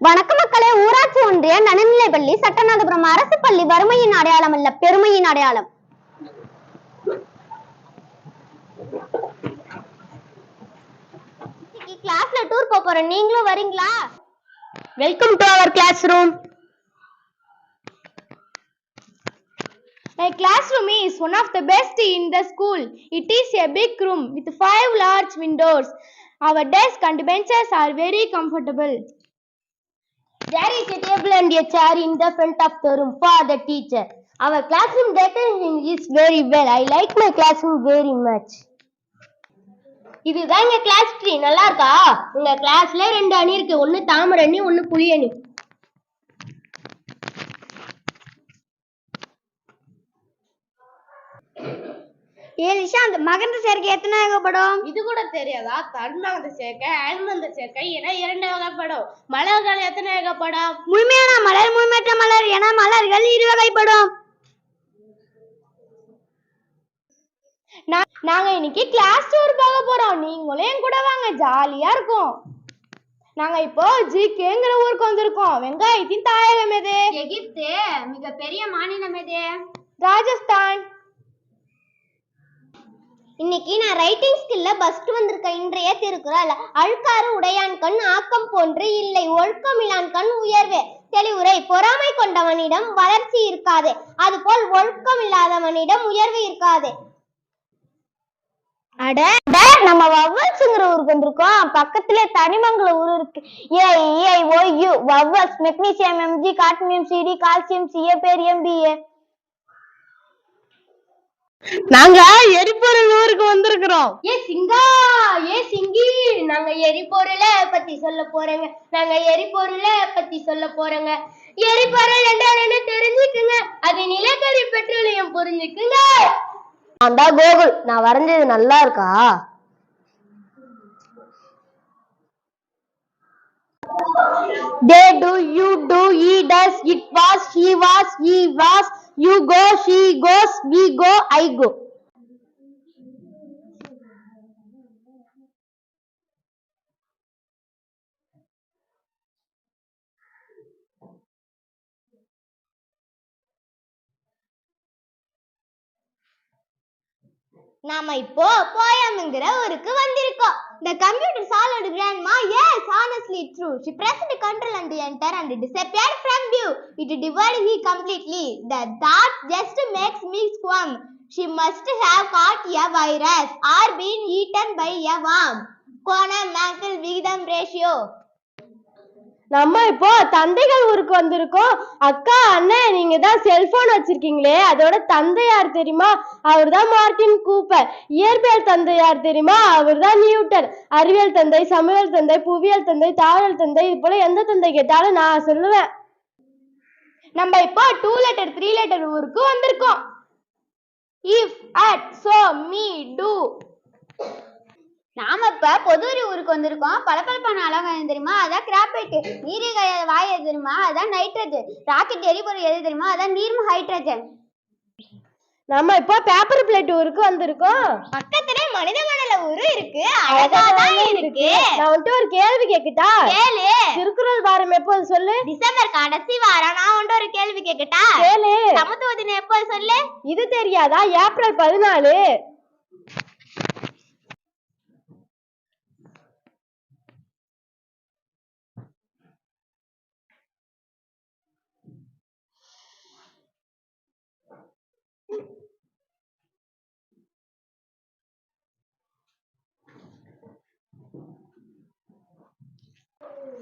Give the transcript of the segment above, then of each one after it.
வணக்க மக்களே ஊராட்சி ஒன்றிய நடுநிலைப்பள்ளி சட்டநாதபுரம் அரசு பள்ளி வறுமையின் அடையாளம் அல்ல பெருமையின் அடையாளம் கிளாஸ்ல டூர் போக போறோம் நீங்களும் வரீங்களா welcome to our classroom My classroom is one of the best in the school. It is a big room with five large windows. Our desk and benches are very comfortable. There is a table and a chair in the front of the room for the teacher. Our classroom decoration is very well. I like my classroom very much. இதுதான் எங்க class tree நல்லா இருக்கா உங்க கிளாஸ்ல ரெண்டு அணி இருக்கு ஒன்னு தாமரை அணி ஒன்னு புளி அணி ஏ நிஷாந்த் மகந்த சேர்க்கை எத்தனை வகைப்படும் இது கூட தெரியாதா? தன்மகந்த சேர்க்கை அயல்மந்த சேர்க்கை என இரண்டு வகைப்படும் மலர்கள் எத்தனை வகைப்படும் முழுமையான மலர் முழுமையற்ற மலர் என மலர்கள் இரு வகைப்படும் நாங்க இன்னைக்கு கிளாஸ் டூர் போக போறோம். நீங்களும் என் கூட வாங்க ஜாலியா இருக்கும். நாங்க இப்போ ஜிகேங்கிற ஊருக்கு வந்திருக்கோம். வெங்காயத்தின் தாயகம் எது? எகிப்து மிகப்பெரிய மாநிலம் எது? ராஜஸ்தான். இன்னைக்கு நான் ரைட்டிங் ஸ்கில்ல பஸ்ட் வந்திருக்க இன்றைய திருக்குறள் அழுக்காறு உடையான் கண் ஆக்கம் போன்று இல்லை ஒழுக்கமிலான் கண் உயர்வே. தெளிவுரை பொறாமை கொண்டவனிடம் வளர்ச்சி இருக்காது. அதுபோல் ஒழுக்கம் இல்லாதவனிடம் உயர்வு இருக்காது. அட நம்ம வவ்வல்ஸ்ங்கிற ஊருக்கு வந்திருக்கோம். பக்கத்துல தனிமங்கல ஊர் இருக்கு. A E O U vowels magnesium MG cadmium CD calcium CA பேர் எம்பிஏ நாங்க எரிபொருள் ஊருக்கு வந்திருக்கிறோம். ஏ சிங்கா ஏ சிங்கி நாங்க எரிபொருளை பத்தி சொல்ல போறோங்க. நாங்க எரிபொருளை பத்தி சொல்ல போறோங்க. எரிபொருள் என்றால் என்ன தெரிஞ்சுக்குங்க? அது நிலக்கரி பெட்ரோலியம் புரிஞ்சுக்குங்க. அந்த கோகுல். நான் வரைஞ்சது நல்லா இருக்கா? They do, you do, he does, it was, she was, he was, you go, she goes, we go, I go. நாம இப்போ போயம்ங்கிற ஊருக்கு வந்திருக்கோம் இந்த computer சாலோட grandma is honestly true she pressed control and enter and disappeared from view it divide he completely the thought just makes me squirm she must have got a virus or been eaten by a worm கோணம் angle விகிதம் ratio நம்ம இப்போ தந்தைகள் ஊருக்கு வந்திருக்கோம். அக்கா அண்ணன் நீங்க தான் செல்போன் வச்சிருக்கீங்களே. அதோட தந்தை யார் தெரியுமா? அவர் தான் மார்டின் கூப்பர். இயற்பியல் தந்தையார் தெரியுமா? அவர் தான் நியூட்டன். அறிவியல் தந்தை சமையல் தந்தை புவியியல் தந்தை தாவல் தந்தை இது போல எந்த தந்தை கேட்டாலும் நான் சொல்லுவேன். நம்ம இப்போ டூ லெட்டர் த்ரீ லெட்டர் ஊருக்கு வந்திருக்கோம். If at so me to நாம இப்ப பொதுவரி ஊருக்கு வந்திருக்கோம். பளபளப்பான அழகா எது தெரியுமா? அதான் கிராபைட் நீரில் வாய் எது தெரியுமா? அதான் நைட்ரஜன். ராக்கெட் எரிபொருள் எது தெரியுமா? அதான் நீர்ம ஹைட்ரஜன். நம்ம இப்போ பேப்பர் பிளேட் ஊருக்கு வந்திருக்கோம். பக்கத்துல மனித மணல ஊரு இருக்கு. அழகா தான் இருக்கு. நான் வந்துட்டு ஒரு கேள்வி கேக்குட்டா? கேளு. திருக்குறள் வாரம் எப்போது சொல்லு? டிசம்பர் கடைசி வாரம். நான் உன்ட ஒரு கேள்வி கேக்கட்டா? கேளு. சமத்துவ தினம் எப்போ சொல்லு? இது தெரியாதா? ஏப்ரல் பதினாலு.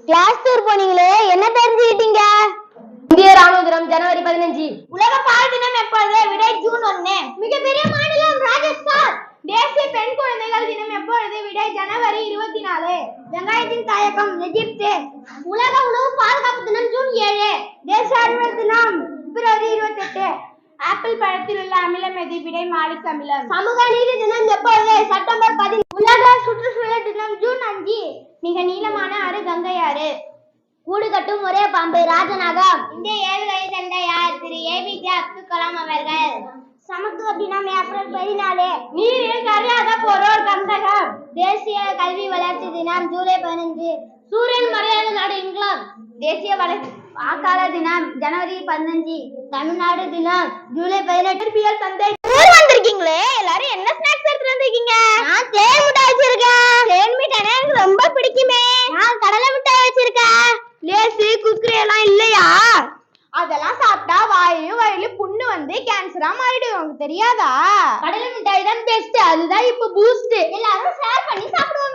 கிளாஸ் டூர் போனீங்களே என்ன தெரிஞ்சுக்கிட்டீங்க? இந்திய ராணுவ தினம் ஜனவரி பதினஞ்சு. உலக பால் தினம் எப்பொழுது? விடை ஜூன் ஒண்ணு மிகப்பெரிய மாநிலம் ராஜஸ்தான். தேசிய பெண் குழந்தைகள் தினம் எப்பொழுது? விடை ஜனவரி இருபத்தி நாலு வெங்காயத்தின் தாயகம் எகிப்து. உலக உணவு பாதுகாப்பு தினம் ஜூன் ஏழு. தேச அறிவியல் தினம் பிப்ரவரி இருபத்தி எட்டு ஆப்பிள் பழத்தில் உள்ள அமிலம் எது? விடை மாலிக் அமிலம். சமூக நீதி தினம் எப்பொழுது? செப்டம்பர் பதினேழு உலக சுற்றுச்சூழல் தினம் ஜூன் அஞ்சு. மிக நீளமான ஆறு கங்கை ஆறு கூடு கட்டும் ஒரே பாம்பு ராஜநாகம். இந்த ஏவுகணை தந்த யார்? திரு ஏபிஜே அப்துல் கலாம் அவர்கள். சமத்து அப்படின்னா ஏப்ரல் பதினாலு. நீரில் அறியாத பொருள் கந்தகம். தேசிய கல்வி வளர்ச்சி தினம் ஜூலை பதினஞ்சு. சூரியன் மறையாத நாடு இங்கிலாந்து. தேசிய வளர்ச்சி வாக்காளர் தினம் ஜனவரி பதினஞ்சு. தமிழ்நாடு தினம் ஜூலை பதினெட்டு. பிஎல் தந்தை வந்திருக்கீங்களே எல்லாரும் என்ன ஸ்நாக்ஸ் எடுத்துட்டு வந்திருக்கீங்க? நான் தேன் மிட்டாய் வச்சிருக்கேன். தேன் மிட்டாய் எனக்கு ரொம்ப பிடிக்குமே. நான் கடலை மிட்டாய் வச்சிருக்கேன். லேசு குக்குரே எல்லாம் இல்லையா? அதெல்லாம் சாப்பிட்டா வாயிலு வயிறு புண்ணு வந்து கேன்சரா மாறிடும். உனக்கு தெரியாதா? கடலை மிட்டாய் தான் பெஸ்ட் அதுதான் இப்ப பூஸ்ட் எல்லாரும் ஷேர் பண்ணி சாப்பிடுவோமே.